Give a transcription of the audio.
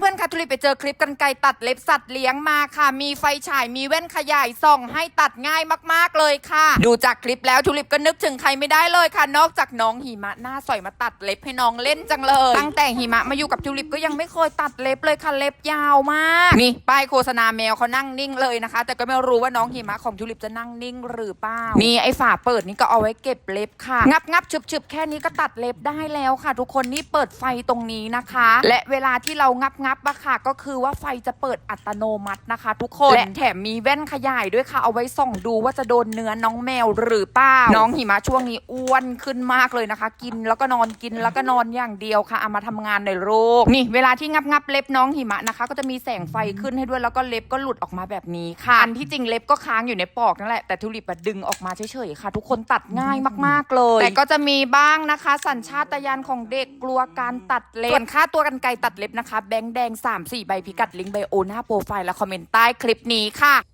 เพื่อนๆค่ะทุลิปไปเจอคลิปกันไกตัดเล็บสัตว์เลี้ยงมาค่ะ มีไฟฉายมีแว่นขยายส่องให้ตัดง่ายมากๆเลยค่ะ ดูจากคลิปแล้วทุลิปก็นึกถึงใครไม่ได้เลยค่ะ นอกจากน้องหิมะหน้าสอยมาตัดเล็บให้น้องเล่นจังเลย ตั้งแต่หิมะมาอยู่กับทุลิปก็ยังไม่เคยตัดเล็บเลยค่ะเล็บยาวมากนี่ป้ายโฆษณาแมวเขานั่งนิ่งเลยนะคะ แต่ก็ไม่รู้ว่าน้องหิมะของทุลิปจะนั่งนิ่งหรือเปล่านี่ไอ้ฝาเปิดนี่ก็เอาไว้เก็บเล็บค่ะ งับงับชึบชึบแค่นี้ก็ตัดเล็บได้แล้วค่ะ ทุกคนนี่เปิดไฟตรงนี้นะคะ และเวลาที่เรางับงับอะค่ะ ก็คือว่าไฟจะเปิดอัตโนมัตินะคะ ทุกคนและแถมมีแว่นขยายด้วยค่ะ เอาไว้ส่องดูว่าจะโดนเนื้อน้องแมวหรือเปล่าน้องหิมะช่วงนี้อ้วนขึ้นมากเลยนะคะ กินแล้วก็นอนกินแล้วก็นอนอย่างเดียวค่ะเอามาทำงานในโลกนี่ เวลาที่งับงับเล็บน้องหิมะนะคะ ก็จะมีแสงไฟขึ้นให้ด้วยแล้วก็เล็บก็หลุดออกมาแบบนี้ค่ะอันที่จริงเล็บก็ค้างอยู่ในปอกนั่นแหละแต่ทุลิปอะดึงออกมาเฉยๆค่ะ ทุกคนตัดง่ายมากๆเลย แต่ก็จะมีบ้างนะคะ สัญชาตญาณของเด็กกลัวการตัดเล็บส่วนค่าตัวกันไกรตัดเล็บนะคะแบงค์แดง 3 4 ใบพิกัดลิงก์ไบโอหน้าโปรไฟล์และคอมเมนต์ใต้คลิปนี้ค่ะ